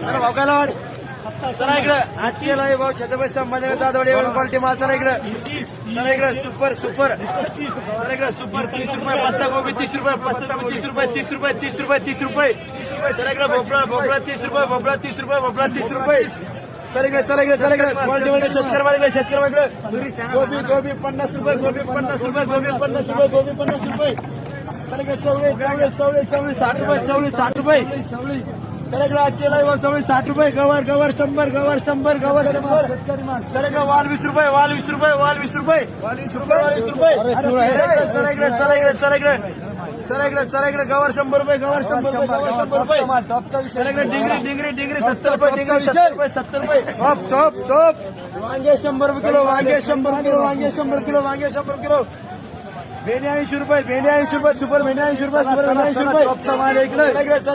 चला भाऊ इकडं. आजची आहे भाऊ छत्रपती संभाजी जाधवडे क्वालिटी माल. चला इकडं. चला इकडं. सुपर सुपर चला इकडं. सुपर तीस रुपये पत्ता गोबी तीस रुपये पत्ता गोबी तीस रुपये तीस रुपये तीस रुपये तीस रुपये. चला इकडं भोपळा भोपळा तीस रुपये भोपळा तीस रुपये भोपळा तीस रुपये. चला इकडे चला इकडे चला इकडे. क्वालिटी मध्ये शेतकरी वाले शेतकरी गोबी गोबी पन्नास रुपये गोबी पन्नास रुपये गोबी पन्नास रुपये गोबी पन्नास रुपये. चवळे चवळे चवळीस साठ रुपये चवळीस साठ रुपये. इकडे आजचे लाईव्ह चवळीस साठ रुपये गवर गवर शंभर गवर शंभर गवर शंभर. इकडे वाल वीस रुपये वाल वीस रुपये वाल वीस रुपये. वीस रुपये वाल वीस रुपये. चला इकडे चला इकडे चला इकडे चला इकडे चला इकडे गवर शंभर रुपये गवर शंभर रुपये गवर शंभर रुपये. चला इकडे डिग्री डिग्री डिग्री सत्तर रुपये डिग्री सत्तर रुपये सत्तर रुपये. Top top top. वांगे शंभर किलो वांगे शंभर किलो वांगे शंभर किलो वांगे शंभर किलो. भेंडे ऐंशी रुपये भेंडे ऐंशी रुपये सुपर भेंडे ऐंशी रुपये सुपर भेंडे ऐंशी रुपये.